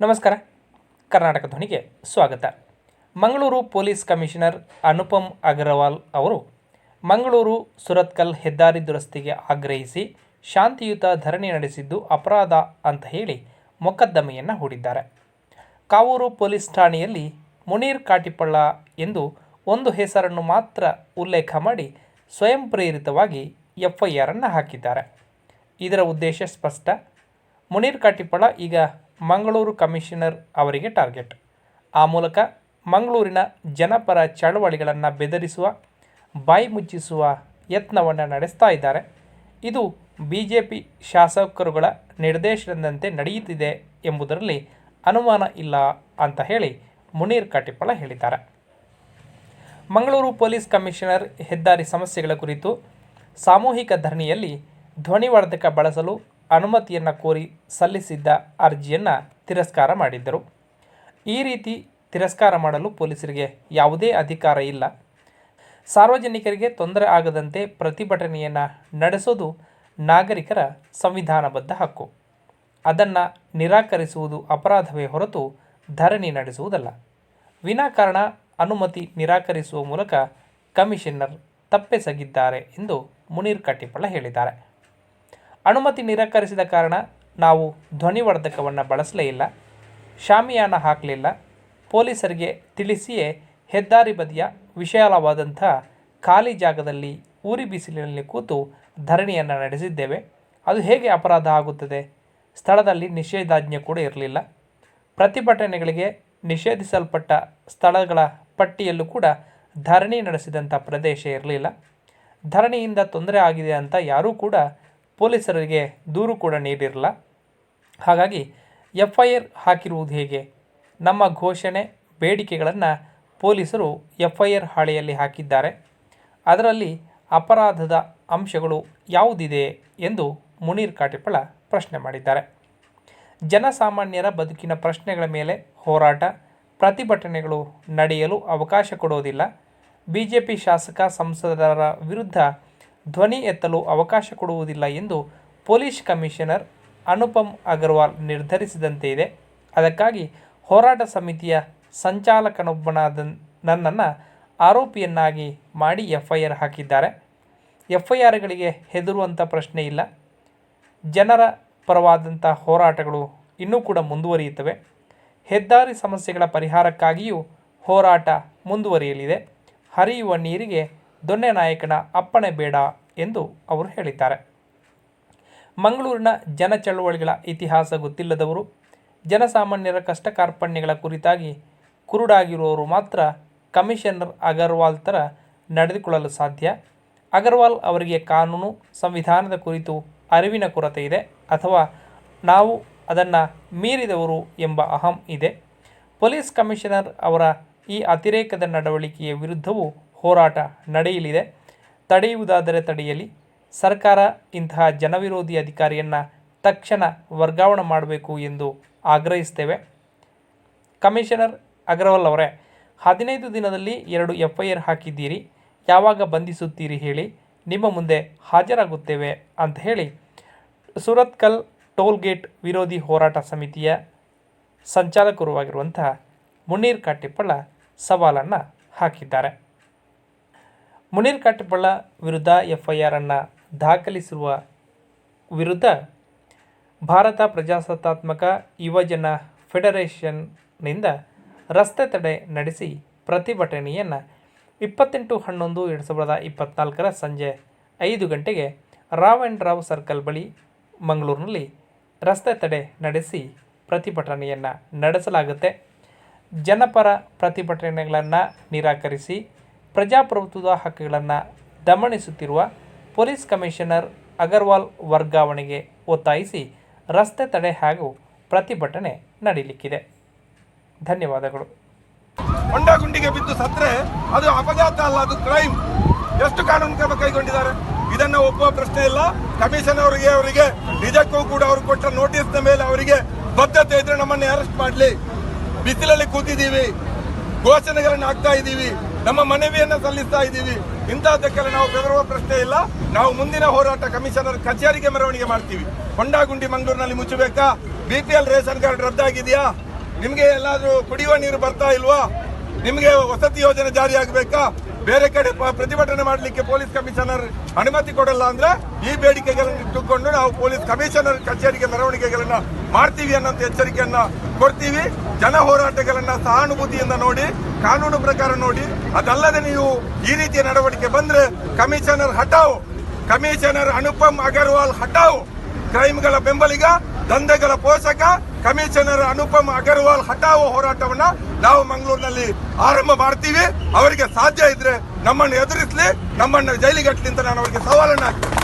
ನಮಸ್ಕಾರ. ಕರ್ನಾಟಕ ಧ್ವನಿಗೆ ಸ್ವಾಗತ. ಮಂಗಳೂರು ಪೊಲೀಸ್ ಕಮಿಷನರ್ ಅನುಪಮ್ ಅಗರ್ವಾಲ್ ಅವರು ಮಂಗಳೂರು ಸುರತ್ಕಲ್ ಹೆದ್ದಾರಿ ದುರಸ್ತಿಗೆ ಆಗ್ರಹಿಸಿ ಶಾಂತಿಯುತ ಧರಣಿ ನಡೆಸಿದ್ದು ಅಪರಾಧ ಅಂತ ಹೇಳಿ ಮೊಕದ್ದಮೆಯನ್ನು ಹೂಡಿದ್ದಾರೆ. ಕಾವೂರು ಪೊಲೀಸ್ ಠಾಣೆಯಲ್ಲಿ ಮುನೀರ್ ಕಾಟಿಪಳ್ಳ ಎಂದು ಒಂದು ಹೆಸರನ್ನು ಮಾತ್ರ ಉಲ್ಲೇಖ ಮಾಡಿ ಸ್ವಯಂ ಪ್ರೇರಿತವಾಗಿ ಎಫ್ಐಆರ್ ಅನ್ನು ಹಾಕಿದ್ದಾರೆ. ಇದರ ಉದ್ದೇಶ ಸ್ಪಷ್ಟ. ಮುನೀರ್ ಕಾಟಿಪಳ ಈಗ ಮಂಗಳೂರು ಕಮಿಷನರ್ ಅವರಿಗೆ ಟಾರ್ಗೆಟ್. ಆ ಮೂಲಕ ಮಂಗಳೂರಿನ ಜನಪರ ಚಳವಳಿಗಳನ್ನು ಬೆದರಿಸುವ, ಬಾಯಿ ಮುಚ್ಚಿಸುವ ಯತ್ನವನ್ನು ನಡೆಸ್ತಾ ಇದ್ದಾರೆ. ಇದು ಬಿ ಜೆ ಪಿ ಶಾಸಕರುಗಳ ನಿರ್ದೇಶನದಂತೆ ನಡೆಯುತ್ತಿದೆ ಎಂಬುದರಲ್ಲಿ ಅನುಮಾನ ಇಲ್ಲ ಅಂತ ಹೇಳಿ ಮುನೀರ್ ಕಾಟಿಪಳ ಹೇಳಿದ್ದಾರೆ. ಮಂಗಳೂರು ಪೊಲೀಸ್ ಕಮಿಷನರ್ ಹೆದ್ದಾರಿ ಸಮಸ್ಯೆಗಳ ಕುರಿತು ಸಾಮೂಹಿಕ ಧರಣಿಯಲ್ಲಿ ಧ್ವನಿವರ್ಧಕ ಬಳಸಲು ಅನುಮತಿಯನ್ನು ಕೋರಿ ಸಲ್ಲಿಸಿದ್ದ ಅರ್ಜಿಯನ್ನು ತಿರಸ್ಕಾರ ಮಾಡಿದ್ದರು. ಈ ರೀತಿ ತಿರಸ್ಕಾರ ಮಾಡಲು ಪೊಲೀಸರಿಗೆ ಯಾವುದೇ ಅಧಿಕಾರ ಇಲ್ಲ. ಸಾರ್ವಜನಿಕರಿಗೆ ತೊಂದರೆ ಆಗದಂತೆ ಪ್ರತಿಭಟನೆಯನ್ನು ನಡೆಸೋದು ನಾಗರಿಕರ ಸಂವಿಧಾನಬದ್ಧ ಹಕ್ಕು. ಅದನ್ನು ನಿರಾಕರಿಸುವುದು ಅಪರಾಧವೇ ಹೊರತು ಧರಣಿ ನಡೆಸುವುದಲ್ಲ. ವಿನಾಕಾರಣ ಅನುಮತಿ ನಿರಾಕರಿಸುವ ಮೂಲಕ ಕಮಿಷನರ್ ತಪ್ಪೆಸಗಿದ್ದಾರೆ ಎಂದು ಮುನೀರ್ ಕಟ್ಟಿಪಳ್ಳ ಹೇಳಿದ್ದಾರೆ. ಅನುಮತಿ ನಿರಾಕರಿಸಿದ ಕಾರಣ ನಾವು ಧ್ವನಿವರ್ಧಕವನ್ನು ಬಳಸಲೇ ಇಲ್ಲ, ಶಾಮಿಯಾನ ಹಾಕಲಿಲ್ಲ. ಪೊಲೀಸರಿಗೆ ತಿಳಿಸಿಯೇ ಹೆದ್ದಾರಿ ಬದಿಯ ವಿಶಾಲವಾದಂಥ ಖಾಲಿ ಜಾಗದಲ್ಲಿ ಊರಿ ಬಿಸಿಲಿನಲ್ಲಿ ಕೂತು ಧರಣಿಯನ್ನು ನಡೆಸಿದ್ದೇವೆ. ಅದು ಹೇಗೆ ಅಪರಾಧ ಆಗುತ್ತದೆ? ಸ್ಥಳದಲ್ಲಿ ನಿಷೇಧಾಜ್ಞೆ ಕೂಡ ಇರಲಿಲ್ಲ. ಪ್ರತಿಭಟನೆಗಳಿಗೆ ನಿಷೇಧಿಸಲ್ಪಟ್ಟ ಸ್ಥಳಗಳ ಪಟ್ಟಿಯಲ್ಲೂ ಕೂಡ ಧರಣಿ ನಡೆಸಿದಂಥ ಪ್ರದೇಶ ಇರಲಿಲ್ಲ. ಧರಣಿಯಿಂದ ತೊಂದರೆ ಆಗಿದೆ ಅಂತ ಯಾರೂ ಕೂಡ ಪೊಲೀಸರಿಗೆ ದೂರು ಕೂಡ ನೀಡಿರಲ್ಲ. ಹಾಗಾಗಿ ಎಫ್ ಐ ಆರ್ ಹಾಕಿರುವುದು ಹೇಗೆ? ನಮ್ಮ ಘೋಷಣೆ, ಬೇಡಿಕೆಗಳನ್ನು ಪೊಲೀಸರು ಎಫ್ ಐ ಆರ್ ಹಾಳೆಯಲ್ಲಿ ಹಾಕಿದ್ದಾರೆ. ಅದರಲ್ಲಿ ಅಪರಾಧದ ಅಂಶಗಳು ಯಾವುದಿದೆ ಎಂದು ಮುನೀರ್ ಕಾಟಿಪಳ ಪ್ರಶ್ನೆ ಮಾಡಿದ್ದಾರೆ. ಜನಸಾಮಾನ್ಯರ ಬದುಕಿನ ಪ್ರಶ್ನೆಗಳ ಮೇಲೆ ಹೋರಾಟ, ಪ್ರತಿಭಟನೆಗಳು ನಡೆಯಲು ಅವಕಾಶ ಕೊಡೋದಿಲ್ಲ ಬಿ ಜೆ ಪಿ ಶಾಸಕ, ಸಂಸದರ ವಿರುದ್ಧ ಧ್ವನಿ ಎತ್ತಲು ಅವಕಾಶ ಕೊಡುವುದಿಲ್ಲ ಎಂದು ಪೊಲೀಸ್ ಕಮಿಷನರ್ ಅನುಪಮ್ ಅಗರ್ವಾಲ್ ನಿರ್ಧರಿಸಿದಂತೆ ಇದೆ. ಅದಕ್ಕಾಗಿ ಹೋರಾಟ ಸಮಿತಿಯ ಸಂಚಾಲಕನೊಬ್ಬನಾದ ನನ್ನನ್ನು ಆರೋಪಿಯನ್ನಾಗಿ ಮಾಡಿ ಎಫ್ ಐ ಆರ್ ಹಾಕಿದ್ದಾರೆ. ಎಫ್ ಐ ಆರ್ಗಳಿಗೆ ಹೆದರುವಂಥ ಪ್ರಶ್ನೆ ಇಲ್ಲ. ಜನರ ಪರವಾದಂಥ ಹೋರಾಟಗಳು ಇನ್ನೂ ಕೂಡ ಮುಂದುವರಿಯುತ್ತವೆ. ಹೆದ್ದಾರಿ ಸಮಸ್ಯೆಗಳ ಪರಿಹಾರಕ್ಕಾಗಿಯೂ ಹೋರಾಟ ಮುಂದುವರಿಯಲಿದೆ. ಹರಿಯುವ ನೀರಿಗೆ ದೊಣ್ಣೆ ನಾಯಕನ ಅಪ್ಪಣೆ ಬೇಡ ಎಂದು ಅವರು ಹೇಳಿದ್ದಾರೆ. ಮಂಗಳೂರಿನ ಜನ ಚಳುವಳಿಗಳ ಇತಿಹಾಸ ಗೊತ್ತಿಲ್ಲದವರು, ಜನಸಾಮಾನ್ಯರ ಕಷ್ಟ ಕಾರ್ಪಣ್ಯಗಳ ಕುರಿತಾಗಿ ಕುರುಡಾಗಿರುವವರು ಮಾತ್ರ ಕಮಿಷನರ್ ಅಗರ್ವಾಲ್ ಥರ ನಡೆದುಕೊಳ್ಳಲು ಸಾಧ್ಯ. ಅಗರ್ವಾಲ್ ಅವರಿಗೆ ಕಾನೂನು, ಸಂವಿಧಾನದ ಕುರಿತು ಅರಿವಿನ ಕೊರತೆ ಇದೆ ಅಥವಾ ನಾವು ಅದನ್ನು ಮೀರಿದವರು ಎಂಬ ಅಹಂ ಇದೆ. ಪೊಲೀಸ್ ಕಮಿಷನರ್ ಅವರ ಈ ಅತಿರೇಕದ ನಡವಳಿಕೆಯ ವಿರುದ್ಧವೂ ಹೋರಾಟ ನಡೆಯಲಿದೆ. ತಡೆಯುವುದಾದರೆ ತಡೆಯಲಿ. ಸರ್ಕಾರ ಇಂತಹ ಜನವಿರೋಧಿ ಅಧಿಕಾರಿಯನ್ನು ತಕ್ಷಣ ವರ್ಗಾವಣೆ ಮಾಡಬೇಕು ಎಂದು ಆಗ್ರಹಿಸ್ತೇವೆ ಕಮಿಷನರ್ ಅಗರ್ವಾಲ್ ಅವರೇ, ಹದಿನೈದು ದಿನದಲ್ಲಿ ಎರಡು ಎಫ್ ಐ ಆರ್ ಹಾಕಿದ್ದೀರಿ. ಯಾವಾಗ ಬಂಧಿಸುತ್ತೀರಿ ಹೇಳಿ ನಿಮ್ಮ ಮುಂದೆ ಹಾಜರಾಗುತ್ತೇವೆ ಅಂತ ಹೇಳಿ ಸುರತ್ಕಲ್ ಟೋಲ್ಗೇಟ್ ವಿರೋಧಿ ಹೋರಾಟ ಸಮಿತಿಯ ಸಂಚಾಲಕರುವಾಗಿರುವಂತಹ ಮುನ್ನೀರ್ ಕಾಟಿಪ್ಪಳ್ಳ ಸವಾಲನ್ನು ಹಾಕಿದ್ದಾರೆ. ಮುನೀರ್ ಕಾಟಿಪ್ಪಳ್ಳ ವಿರುದ್ಧ ಎಫ್ ಐ ಆರನ್ನು ದಾಖಲಿಸಿರುವ ವಿರುದ್ಧ ಭಾರತ ಪ್ರಜಾಸತ್ತಾತ್ಮಕ ಯುವಜನ ಫೆಡರೇಷನ್ನಿಂದ ರಸ್ತೆ ತಡೆ ನಡೆಸಿ ಪ್ರತಿಭಟನೆಯನ್ನು ಇಪ್ಪತ್ತೆಂಟು ಹನ್ನೊಂದು ಎರಡು ಸಾವಿರದ ಇಪ್ಪತ್ತ್ನಾಲ್ಕರ ಸಂಜೆ ಐದು ಗಂಟೆಗೆ ರಾವ್ ಆ್ಯಂಡ್ ರಾವ್ ಸರ್ಕಲ್ ಬಳಿ ಮಂಗಳೂರಿನಲ್ಲಿ ರಸ್ತೆ ತಡೆ ನಡೆಸಿ ಪ್ರತಿಭಟನೆಯನ್ನು ನಡೆಸಲಾಗುತ್ತೆ. ಜನಪರ ಪ್ರತಿಭಟನೆಗಳನ್ನು ನಿರಾಕರಿಸಿ ಪ್ರಜಾಪ್ರಭುತ್ವದ ಹಕ್ಕುಗಳನ್ನು ದಮನಿಸುತ್ತಿರುವ ಪೊಲೀಸ್ ಕಮಿಷನರ್ ಅಗರ್ವಾಲ್ ವರ್ಗಾವಣೆಗೆ ಒತ್ತಾಯಿಸಿ ರಸ್ತೆ ತಡೆ ಹಾಗೂ ಪ್ರತಿಭಟನೆ ನಡೀಲಿಕ್ಕಿದೆ. ಧನ್ಯವಾದಗಳು. ಹೊಂಡ ಗುಂಡಿಗೆ ಬಿದ್ದು ಸತ್ರೆ, ಅದು ಅಪಘಾತ ಅಲ್ಲ, ಅದು ಕ್ರೈಮ್ ಎಷ್ಟು ಕಾನೂನು ಕ್ರಮ ಕೈಗೊಂಡಿದ್ದಾರೆ? ಇದನ್ನ ಒಪ್ಪುವ ಪ್ರಶ್ನೆ ಇಲ್ಲ. ಕಮಿಷನ್ ಅವರಿಗೆ ಅವರಿಗೆ, ನಿಜಕ್ಕೂ ಕೂಡ ಅವರು ಕೊಟ್ಟ ನೋಟಿಸ್ ಮೇಲೆ ಅವರಿಗೆ ಬದ್ಧತೆ ಇದ್ರೆ ನಮ್ಮನ್ನು ಅರೆಸ್ಟ್ ಮಾಡಲಿ. ಬಿಸಿಲಲ್ಲಿ ಕೂತಿದ್ದೀವಿ. ಘೋಷಣೆಗಳನ್ನು ಹಾಕ್ತಾ ಇದ್ದೀವಿ. ನಮ್ಮ ಮನವಿಯನ್ನ ಸಲ್ಲಿಸ್ತಾ ಇದ್ದೀವಿ. ಇಂತಹದ್ದಕ್ಕೆಲ್ಲ ನಾವು ಬೆದರುವ ಪ್ರಶ್ನೆ ಇಲ್ಲ. ನಾವು ಮುಂದಿನ ಹೋರಾಟ ಕಮಿಷನರ್ ಕಚೇರಿಗೆ ಮೆರವಣಿಗೆ ಮಾಡ್ತೀವಿ. ಹೊಂಡಾಗುಂಡಿ ಮಂಗಳೂರಿನಲ್ಲಿ ಮುಚ್ಚಬೇಕಾ? B P L ration card ರದ್ದಾಗಿದೆಯಾ? ನಿಮಗೆ ಎಲ್ಲಾದರೂ ಕುಡಿಯುವ ನೀರು ಬರ್ತಾ ಇಲ್ವಾ? ನಿಮಗೆ ವಸತಿ ಯೋಜನೆ ಜಾರಿ ಆಗ್ಬೇಕಾ? ಬೇರೆ ಕಡೆ ಪ್ರತಿಭಟನೆ ಮಾಡಲಿಕ್ಕೆ ಪೊಲೀಸ್ ಕಮಿಷನರ್ ಅನುಮತಿ ಕೊಡಲ್ಲ ಅಂದ್ರೆ ಈ ಬೇಡಿಕೆಗಳನ್ನು ಇಟ್ಟುಕೊಂಡು ನಾವು ಪೊಲೀಸ್ ಕಮಿಷನರ್ ಕಚೇರಿಗೆ ಮೆರವಣಿಗೆಗಳನ್ನ ಮಾಡ್ತೀವಿ ಅನ್ನೋಂಥ ಎಚ್ಚರಿಕೆಯನ್ನ ಕೊಡ್ತೀವಿ. ಜನ ಹೋರಾಟಗಳನ್ನ ಸಹಾನುಭೂತಿಯಿಂದ ನೋಡಿ, ಕಾನೂನು ಪ್ರಕಾರ ನೋಡಿ. ಅದಲ್ಲದೆ ನೀವು ಈ ರೀತಿಯ ನಡವಳಿಕೆ ಬಂದ್ರೆ ಕಮಿಷನರ್ ಹಟಾವ್ ಕಮಿಷನರ್ ಅನುಪಮ್ ಅಗರ್ವಾಲ್ ಹಟಾವ್ ಕ್ರೈಮ್ಗಳ ಬೆಂಬಲಿಗ, ದಂಧೆಗಳ ಪೋಷಕ ಕಮಿಷನರ್ ಅನುಪಮ್ ಅಗರ್ವಾಲ್ ಹಠಾವ ಹೋರಾಟವನ್ನ ನಾವು ಮಂಗಳೂರಿನಲ್ಲಿ ಆರಂಭ ಮಾಡ್ತೀವಿ. ಅವರಿಗೆ ಸಾಧ್ಯ ಇದ್ರೆ ನಮ್ಮನ್ನು ಎದುರಿಸಲಿ, ನಮ್ಮನ್ನು ಜೈಲಿಗಟ್ಟಲಿ ಅಂತ ನಾನು ಅವರಿಗೆ ಸವಾಲನ್ನು ಹಾಕ್ತೀನಿ.